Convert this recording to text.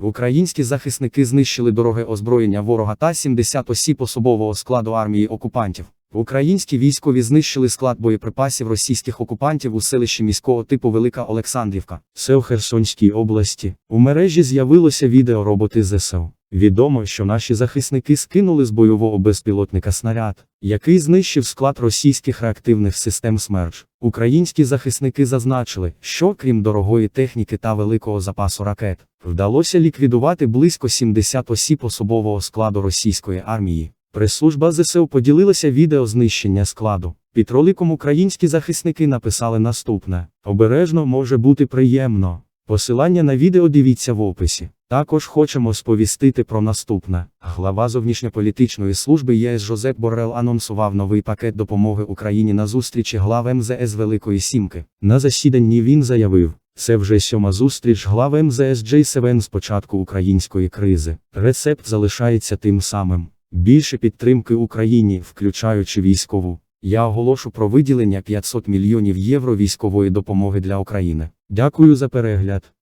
Українські захисники знищили дороге озброєння ворога та 70 осіб особового складу армії окупантів. Українські військові знищили склад боєприпасів російських окупантів у селищі міського типу Велика Олександрівка. Це у Херсонській області. У мережі з'явилося відео роботи ЗСУ. Відомо, що наші захисники скинули з бойового безпілотника снаряд, який знищив склад російських реактивних систем СМЕРШ. Українські захисники зазначили, що крім дорогої техніки та великого запасу ракет, вдалося ліквідувати близько 70 осіб особового складу російської армії. Прес-служба ЗСУ поділилася відео знищення складу. Під роликом українські захисники написали наступне: обережно може бути приємно. Посилання на відео дивіться в описі. Також хочемо сповістити про наступне. Глава зовнішньополітичної служби ЄС Жозеп Боррел анонсував новий пакет допомоги Україні на зустрічі глав МЗС Великої Сімки. На засіданні він заявив, це вже сьома зустріч глав МЗС J7 з початку української кризи. Рецепт залишається тим самим. Більше підтримки Україні, включаючи військову. Я оголошу про виділення 500 мільйонів євро військової допомоги для України. Дякую за перегляд.